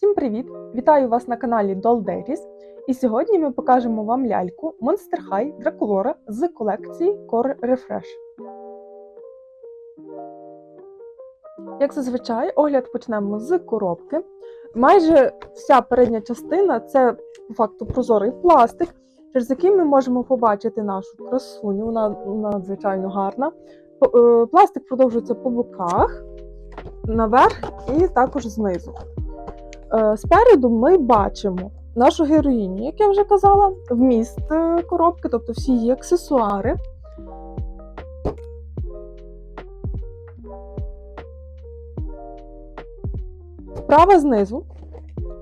Всім привіт! Вітаю вас на каналі Doll Dairies. І сьогодні ми покажемо вам ляльку Monster High Draculaura з колекції Core Refresh. Як зазвичай, огляд почнемо з коробки. Майже вся передня частина це по факту прозорий пластик, через який ми можемо побачити нашу красуню. Вона надзвичайно гарна. Е, Пластик продовжується по боках, наверх і також знизу. Е, Спереду ми бачимо нашу героїню, як я вже казала, вміст е, коробки, тобто всі її аксесуари. Справа знизу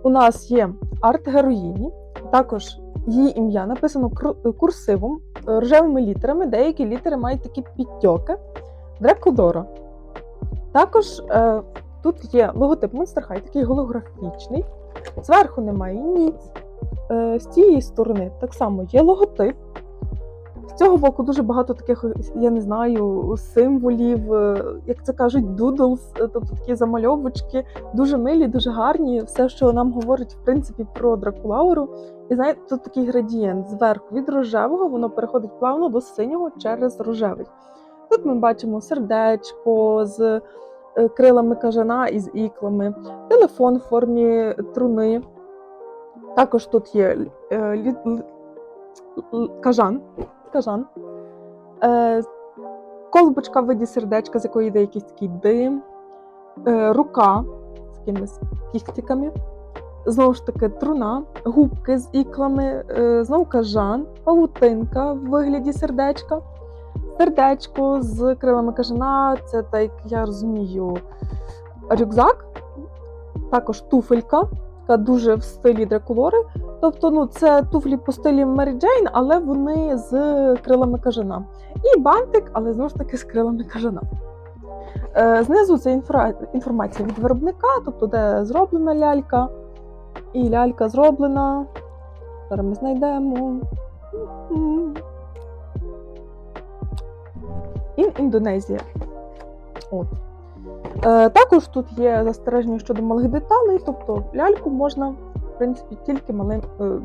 у нас є арт героїні, також її ім'я написано курсивом, е, рожевими літерами. Деякі літери мають такі підтьоки. Дрекодора. Також Тут є логотип Monster High, такий голографічний. Зверху немає ніц. Е, З цієї сторони так само є логотип. З цього боку дуже багато таких, я не знаю, символів, е, як це кажуть, дудлс, тобто такі замальовочки, дуже милі, дуже гарні. Все, що нам говорить, в принципі, про Дракулауру. І знаєте, тут такий градієнт зверху від рожевого, воно переходить плавно до синього через рожевий. Тут ми бачимо сердечко з е, крилами кажана і з іклами, телефон в формі труни. Також тут є е, кажан. кажан. Е, колбочка в виді сердечка, з якої йде якийсь такий дим, е, рука з якимись кіхтиками. Знову ж таки, труна, губки з іклами, е, знову кажан, павутинка в вигляді сердечка сердечко з крилами кажана, це так, як я розумію, рюкзак, також туфелька, яка дуже в стилі Дракулори. Тобто, ну, це туфлі по стилі Мері Джейн, але вони з крилами кажана. І бантик, але знову ж таки з крилами кажана. Е, Знизу це інформація від виробника, тобто де зроблена лялька. І лялька зроблена. Зараз ми знайдемо. In Індонезія. От. Е, також тут є застереження щодо малих деталей, тобто ляльку можна, в принципі, тільки малим е,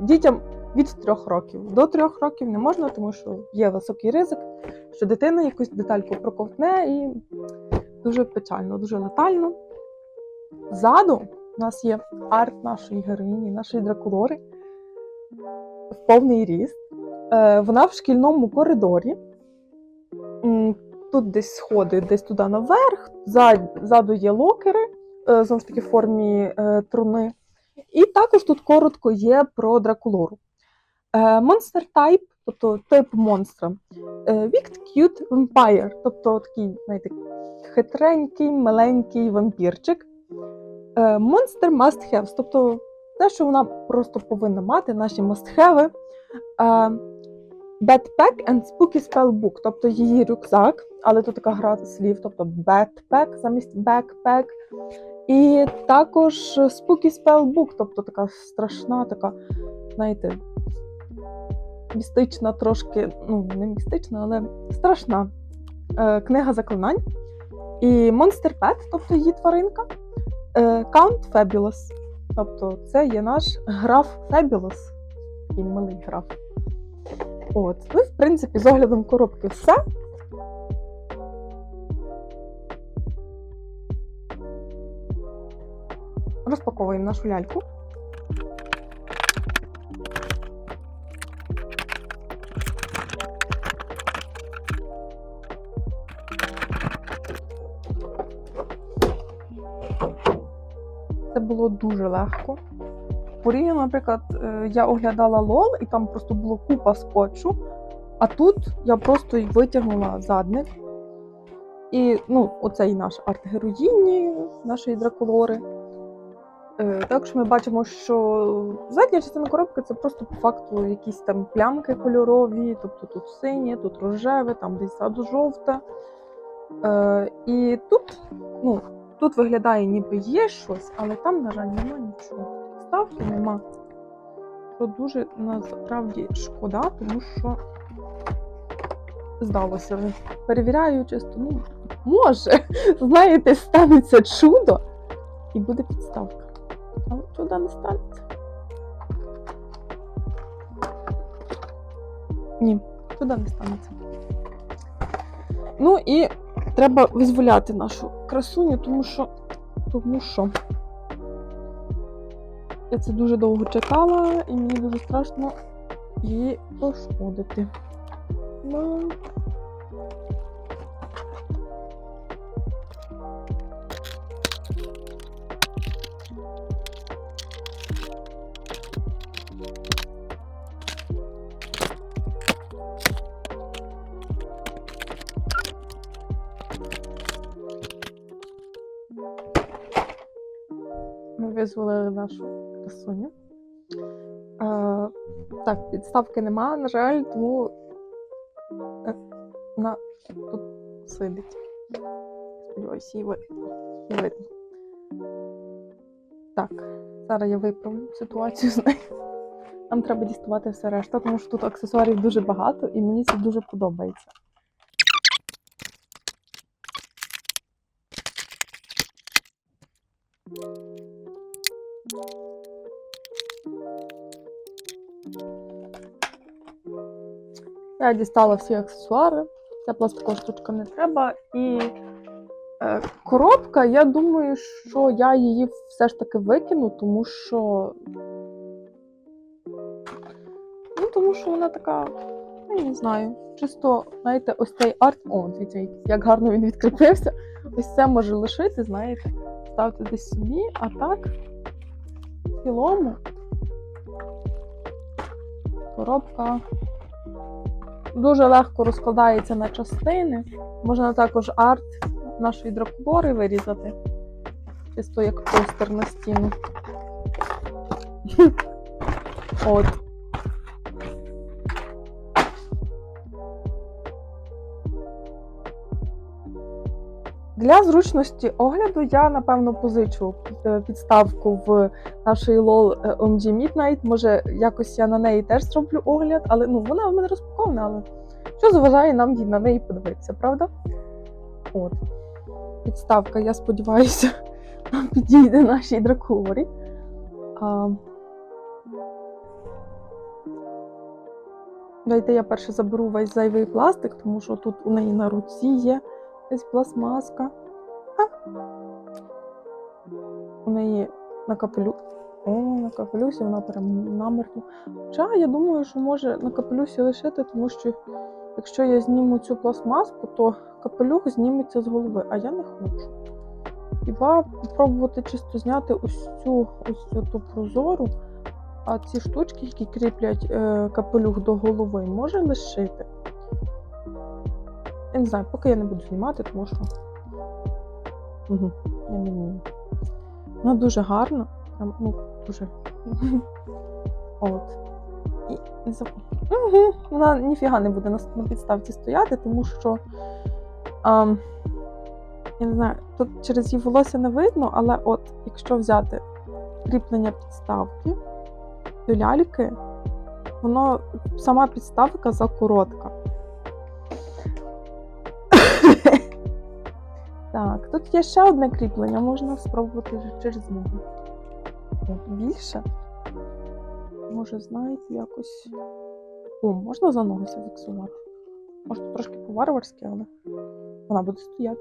дітям від трьох років. До трьох років не можна, тому що є високий ризик, що дитина якусь детальку проковтне і дуже печально, дуже летально. Ззаду у нас є арт нашої героїні, нашої дракулори в повний ріст. Е, вона в шкільному коридорі. Тут десь сходи, десь туди наверх, ззаду є локери, е, знову ж таки в формі е, труни. І також тут коротко є про дракулору. Е, Monster type, тобто тип монстра. Wicked Cute Vampire, тобто такий, знаєте, хитренький, маленький вампірчик. Monster must have, тобто те, що вона просто повинна мати, наші must-have. Е, Backpack and Spooky Spellbook, тобто її рюкзак, але тут така гра слів, тобто backpack замість backpack. І також Spooky Spellbook, тобто така страшна, така, знаєте, містична трошки, ну, не містична, але страшна е, книга заклинань. І Monster Pet, тобто її тваринка. Е, Count Fabulous, тобто це є наш граф Fabulous, такий милий граф. От, ну, в принципі, з оглядом коробки все. Розпаковуємо нашу ляльку. Це було дуже легко. Порівняно, наприклад, е, я оглядала лол, і там просто було купа скотчу, а тут я просто витягнула задник. І ну, оцей наш арт героїні нашої драколори. Е, Також ми бачимо, що задня частина коробки це просто по факту якісь там плямки кольорові, тобто тут синє, тут рожеве, там десь ззаду жовте. І тут, ну, тут виглядає, ніби є щось, але там, на жаль, нема нічого. Ставки нема. Що дуже насправді шкода, тому що здалося. Перевіряю чисто, ну, може, знаєте, станеться чудо і буде підставка. Але чуда не станеться. Ні, чуда не станеться. Ну і треба визволяти нашу красуню, тому що. Тому що. Я це дуже довго чекала, і мені дуже страшно її пошкодити. Ну. Ми визволили нашу красуню. Е, так, підставки нема, на жаль, тому е, вона тут сидить. Сподіваюся. Її видно. Так, зараз я виправлю ситуацію з нею. Нам треба діставати все решта, тому що тут аксесуарів дуже багато і мені це дуже подобається. Я дістала всі аксесуари. Ця пластикова штучка не треба. І е, коробка, я думаю, що я її все ж таки викину, тому що. Ну, тому що вона така, я не знаю. Чисто, знаєте, ось цей арт. О, дивіться, як гарно він відкріпився. Ось це може лишити, знаєте, ставте десь собі, а так, в цілому, коробка дуже легко розкладається на частини. Можна також арт нашої дракобори вирізати. Чисто як постер на стіну. От. Для зручності огляду я, напевно, позичу е, підставку в нашої LOL е, OMG Midnight. Може, якось я на неї теж зроблю огляд, але ну, вона в мене розпакована, але що заважає нам на неї подивитися, правда? От. Підставка, я сподіваюся, нам підійде нашій дракорі. А... Дайте я перше заберу весь зайвий пластик, тому що тут у неї на руці є якась пластмаска. А. У неї на капелю. О, на капелюсі вона прям намертво. Хоча я думаю, що може на капелюсі лишити, тому що якщо я зніму цю пластмаску, то капелюх зніметься з голови, а я не хочу. Хіба попробувати чисто зняти ось цю ось цю ту прозору, а ці штучки, які кріплять е, капелюх до голови, може лишити. Я не знаю, поки я не буду знімати, тому що угу, я не вмію. Вона дуже гарна. Прям, ну, дуже. От. І не заб... угу. Вона ніфіга не буде на, на підставці стояти, тому що. А, я не знаю, тут через її волосся не видно, але от якщо взяти кріплення підставки до ляльки, воно сама підставка закоротка. Так, тут є ще одне кріплення, можна спробувати через нього. Більше. Може, знаєте, якось. О, можна за ноги зафіксувати. Може, трошки по-варварськи, але вона буде стояти.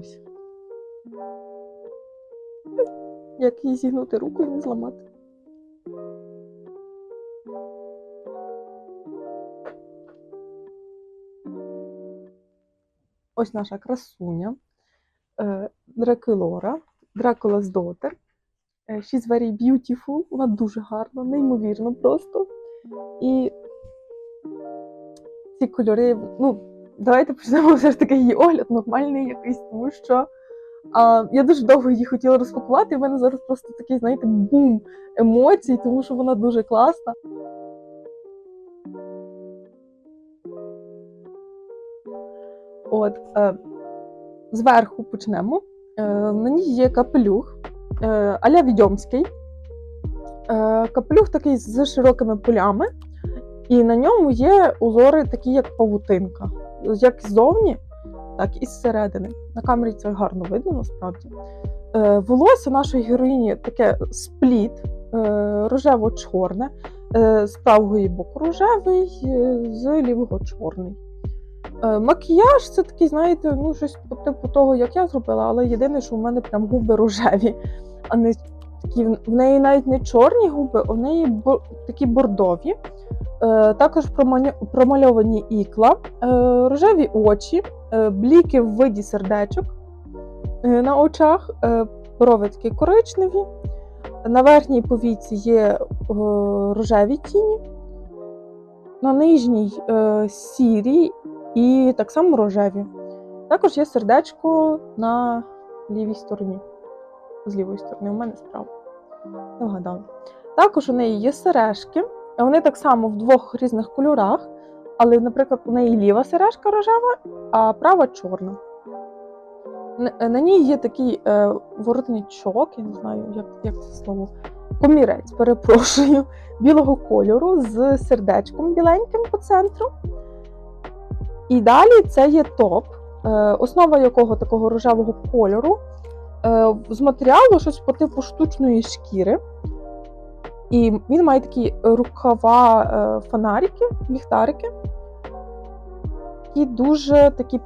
Ось. Як їй зігнути руку і не зламати. Ось наша красуня, е, Дракелора, Dracula's Daughter. Е, She's very beautiful, вона дуже гарна, неймовірно просто. І ці кольори, ну, давайте почнемо все ж таки її огляд нормальний якийсь, тому що а, я дуже довго її хотіла розпакувати, і в мене зараз просто такий, знаєте, бум емоцій, тому що вона дуже класна. От, е, зверху почнемо. Е, на ній є капелюх е, аля відьомський. Е, капелюх такий з широкими полями, і на ньому є узори такі, як павутинка. Як ззовні, так і зсередини. На камері це гарно видно насправді. Е, волосся нашої героїні таке спліт, е, рожево-чорне, е, з правого боку рожевий, е, з лівого чорний. Е, макіяж це такий, знаєте, ну щось по типу того, як я зробила, але єдине, що в мене прям губи рожеві, а не такі в неї навіть не чорні губи, а в неї бо- такі бордові. Е, також промальовані ікла, е, рожеві очі, е, бліки в виді сердечок е, на очах, е, брови коричневі. На верхній повіці є е, рожеві тіні, на нижній е, сірі і так само рожеві. Також є сердечко на лівій стороні. З лівої сторони, у мене справа. Вгадала. Також у неї є сережки. Вони так само в двох різних кольорах, але, наприклад, у неї ліва сережка рожева, а права чорна. На ній є такий е, воротничок, я не знаю, як, як це слово, комірець, перепрошую, білого кольору з сердечком біленьким по центру. І далі це є топ, е, основа якого такого рожевого кольору, е, з матеріалу щось по типу штучної шкіри. І він має такі рукава е, фонарики, ліхтарики, які дуже такі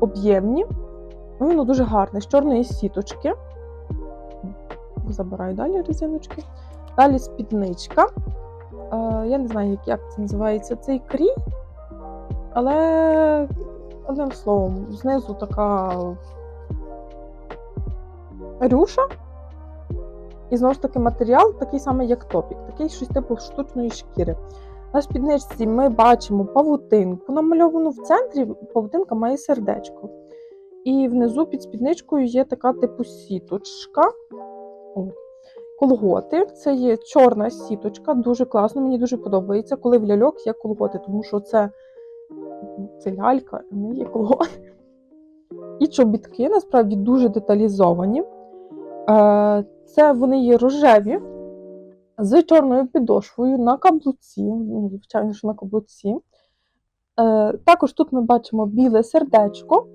об'ємні. Ну, Він дуже гарний, з чорної сіточки. Забираю далі резиночки. Далі спідничка. Я не знаю, як це називається цей крій, але одним словом, знизу така рюша. І знову ж таки матеріал такий самий, як топік, такий щось типу штучної шкіри. На спідничці ми бачимо павутинку намальовану в центрі. Павутинка має сердечко. І внизу під спідничкою є така типу сіточка. О. Колготи. Це є чорна сіточка, дуже класно, мені дуже подобається, коли в ляльок є колготи, тому що це, це лялька, а не є колготи. І чобітки насправді дуже деталізовані. Е, Це вони є рожеві з чорною підошвою на каблуці. Ну, звичайно, що на каблуці. Е, Також тут ми бачимо біле сердечко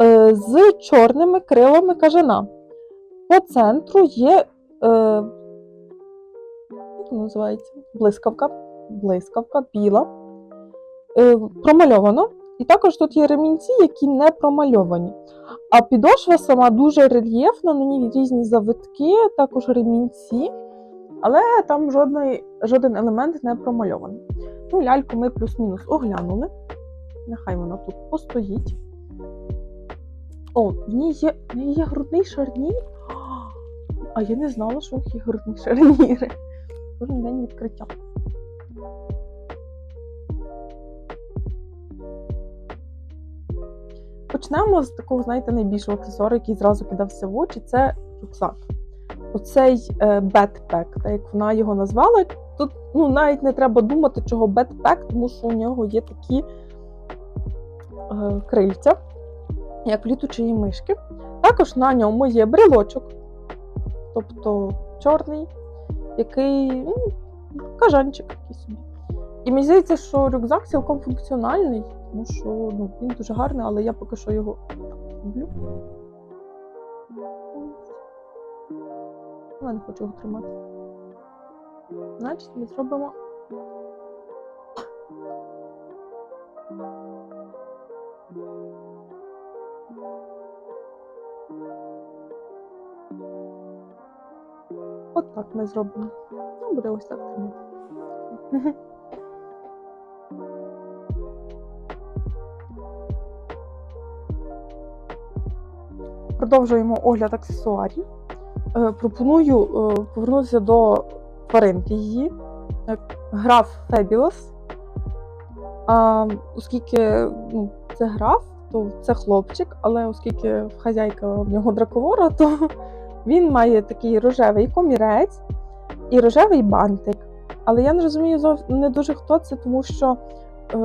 е, з чорними крилами кажана. По центру є як називається? блискавка, блискавка біла, промальовано. І також тут є ремінці, які не промальовані. А підошва сама дуже рельєфна, на ній різні завитки, також ремінці, але там жодний, жоден елемент не промальований. Ну, ляльку ми плюс-мінус оглянули. Нехай вона тут постоїть. О, в ній є, в ній є грудний шарнір. А я не знала, що в є грудні шарніри. Кожен день відкриття. Почнемо з такого, знаєте, найбільшого аксесуару, який зразу кидався в очі, це рюкзак. Оцей бетпек, так як вона його назвала. Тут ну, навіть не треба думати, чого бетпек, тому що у нього є такі е, крильця, як літучої мишки. Також на ньому є брелочок, тобто чорний, який ну, кажанчик такий собі. І мені здається, що рюкзак цілком функціональний, тому що ну, він дуже гарний, але я поки що його люблю. Але не хочу його тримати. Значить, ми зробимо. От так ми зробимо. Ну, буде ось так тримати. Продовжуємо огляд аксесуарів. Е, Пропоную е, повернутися до тваринки її. Граф Фебілос. Оскільки ну, це граф, то це хлопчик, але оскільки хазяйка в нього драколора, то він має такий рожевий комірець і рожевий бантик. Але я не розумію не дуже хто це, тому що е,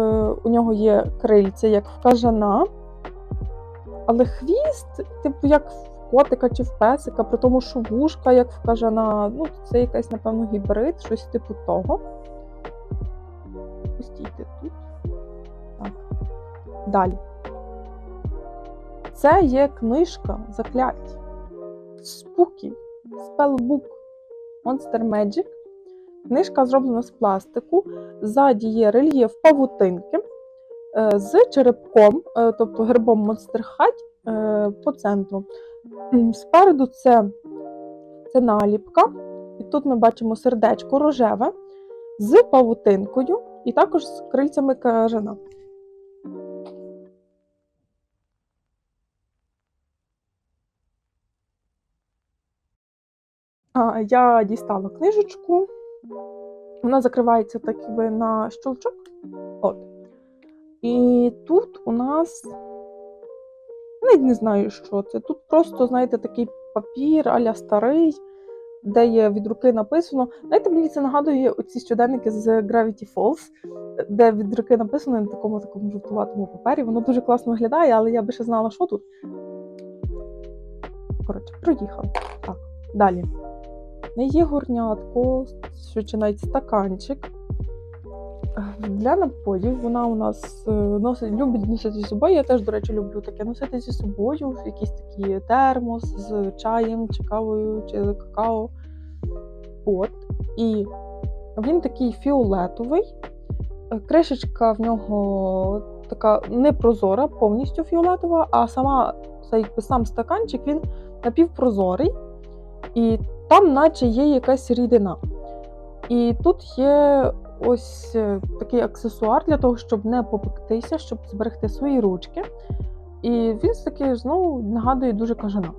у нього є крильця, як в кажана. Але хвіст, типу, як в котика чи в песика, при тому, що вушка, як в кажана, ну, це якась, напевно, гібрид, щось типу того. Постійте тут. Так. Далі. Це є книжка заклять. Spooky, Spellbook, Monster Magic. Книжка зроблена з пластику. Ззаді є рельєф павутинки з черепком, е, тобто гербом е, по центру. Спереду це, це наліпка. І тут ми бачимо сердечко рожеве з павутинкою і також з крильцями кажана. Я дістала книжечку. Вона закривається так на щелчок. От. І тут у нас. Навіть не знаю, що це. Тут просто, знаєте, такий папір аля старий, де є від руки написано. Знаєте, мені це нагадує оці щоденники з Gravity Falls, де від руки написано на такому такому жовтуватому папері. Воно дуже класно виглядає, але я би ще знала, що тут. Коротше, проїхав. Так, далі. Не є горнятко, що чи навіть стаканчик. Для напоїв вона у нас е, носить, любить носити зі собою. Я теж, до речі, люблю таке носити зі собою, якийсь такий термос з чаєм, чи кавою, чи какао. От. І він такий фіолетовий. Е, Кришечка в нього така непрозора, повністю фіолетова, а сама цей сам стаканчик він напівпрозорий. І там, наче є якась рідина. І тут є ось е, такий аксесуар для того, щоб не попектися, щоб зберегти свої ручки. І він такий знову нагадує дуже кажана.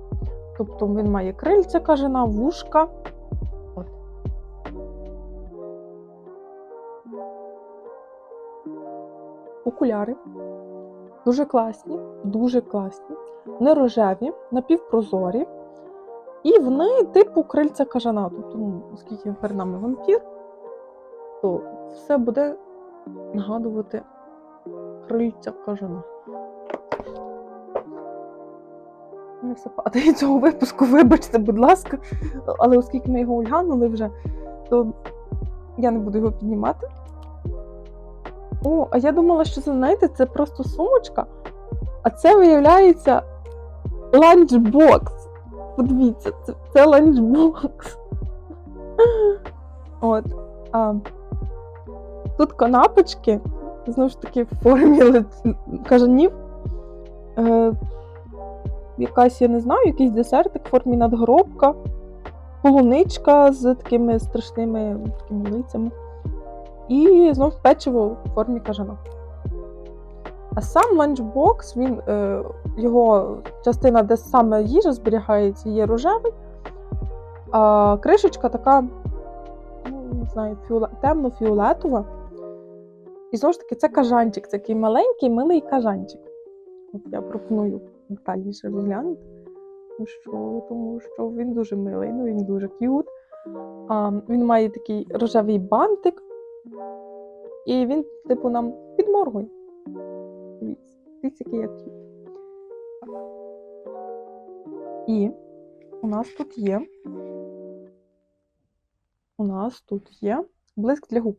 Тобто він має крильця кажана, вушка. Окуляри. Дуже класні, дуже класні. Не рожеві, напівпрозорі. І вони типу крильця кажана. Тобто, ну, оскільки перед нами вампір, то все буде нагадувати крильця кажана. Не все падає цього випуску, вибачте, будь ласка. Але оскільки ми його ульганули вже, то я не буду його піднімати. О, а я думала, що це, знаєте, це просто сумочка, а це виявляється ланчбокс. Подивіться, це, це ланчбокс. От. А, тут канапочки, знову ж таки, в формі кажанів. Е, якась, я не знаю, якийсь десертик в формі надгробка, полуничка з такими страшними такими лицями. І знов печиво в формі кажана. А сам ланчбокс, він, е, його частина, де саме їжа зберігається, є рожевий, а кришечка така, ну, не знаю, фіоле... темно-фіолетова. І знову ж таки, це кажанчик, це такий маленький, милий кажанчик. От я пропоную детальніше розглянути, тому що, тому що він дуже милий, ну він дуже к'ют. Він має такий рожевий бантик, і він, типу, нам підморгує. Дивіться, який я к'ют. І у нас тут є. У нас тут є блиск для губ.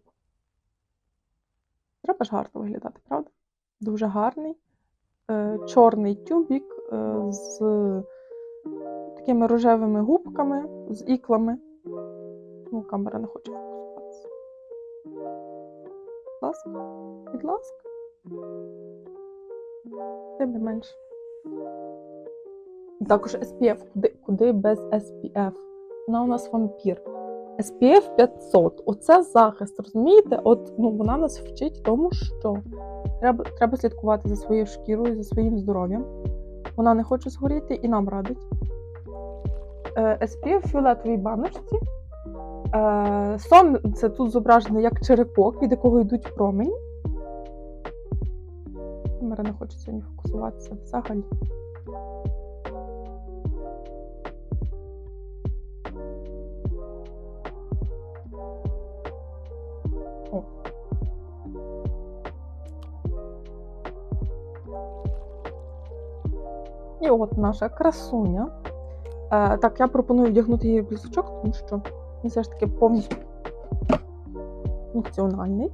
Треба ж гарно виглядати, правда? Дуже гарний. Е, чорний тюбік е, з такими рожевими губками, з іклами. Ну, камера не хоче фокусуватися. Будь ласка, будь ласка. Тим не менше. Також SPF. Куди, куди без SPF? Вона у нас вампір. SPF 500. Оце захист, розумієте? От ну, вона нас вчить тому, що треба, треба слідкувати за своєю шкірою, за своїм здоров'ям. Вона не хоче згоріти і нам радить. Е, SPF фіолетовій баночці. Е, сон це тут зображено як черепок, від якого йдуть промені. Камера не хоче сьогодні фокусуватися взагалі. І от наша красуня. Е, так, я пропоную вдягнути її в близочок, тому що він все ж таки повністю функціональний.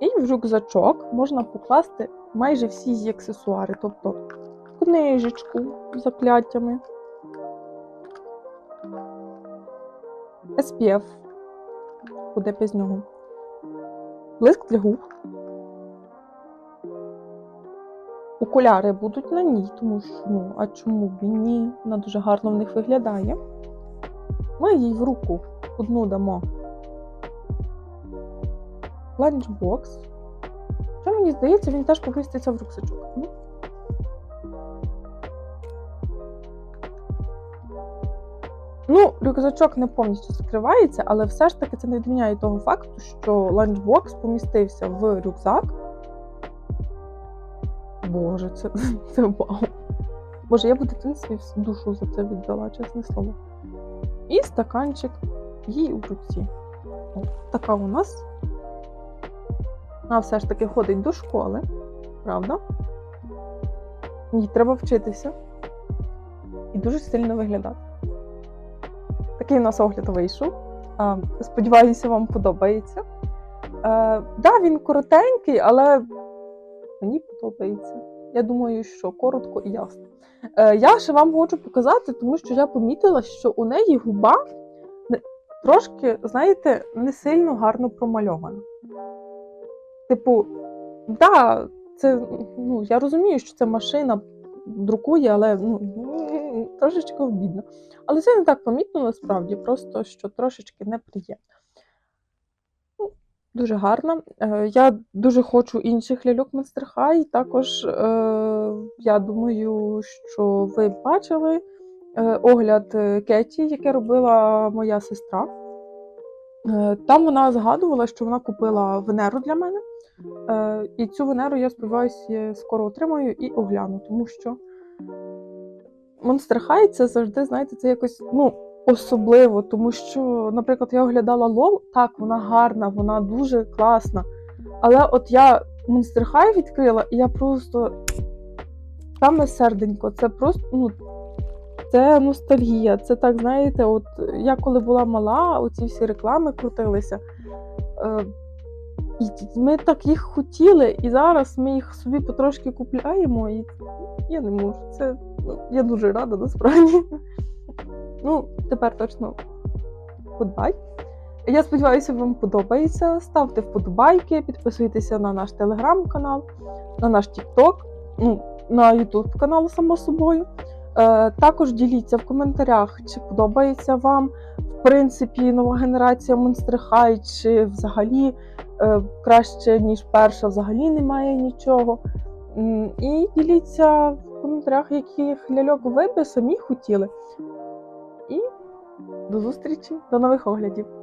І в рюкзачок можна покласти майже всі її аксесуари, тобто книжечку з закляттями, SPF, куди без нього, блиск для губ. Окуляри будуть на ній, тому що, ну, а чому б і ні? Вона дуже гарно в них виглядає. Ми їй в руку одну дамо ланчбокс. Що мені здається, він теж поміститься в рюкзачок. Ну. Рюкзачок не повністю закривається, але все ж таки це не відміняє того факту, що ланчбокс помістився в рюкзак. Боже, це, це вау. Боже, я б дитинстві душу за це віддала, чесне слово. І стаканчик їй у руці. Така у нас. Вона все ж таки ходить до школи, правда? Їй треба вчитися і дуже сильно виглядати. Такий у нас огляд вийшов. Сподіваюся, вам подобається. Е, да, він коротенький, але мені подобається. Я думаю, що коротко і ясно. Е, я ще вам хочу показати, тому що я помітила, що у неї губа трошки, знаєте, не сильно гарно промальована. Типу, да, це, ну, я розумію, що це машина друкує, але ну, трошечки обідно. Але це не так помітно насправді, просто що трошечки неприємно. Ну, Дуже гарно. Е, Я дуже хочу інших ляльок Monster High. Також е, я думаю, що ви бачили е, огляд Кеті, яке робила моя сестра. Там вона згадувала, що вона купила Венеру для мене. І цю Венеру, я сподіваюся, скоро отримаю і огляну, тому що Monster High це завжди, знаєте, це якось ну, особливо, тому що, наприклад, я оглядала Лол, так, вона гарна, вона дуже класна. Але от я Monster High відкрила, і я просто саме серденько, це просто, ну, це ностальгія. Це так, знаєте, от я коли була мала, оці всі реклами крутилися. І ми так їх хотіли, і зараз ми їх собі потрошки купляємо, і я не можу. Це ну, я дуже рада насправді. Ну, тепер точно goodbye. Я сподіваюся, вам подобається. Ставте вподобайки, підписуйтеся на наш телеграм-канал, на наш TikTok, ну, на YouTube канал, само собою. Е, також діліться в коментарях, чи подобається вам, в принципі, нова генерація Monster High, чи взагалі краще, ніж перша, взагалі немає нічого. І діліться в коментарях, яких ляльок ви би самі хотіли. І до зустрічі, до нових оглядів!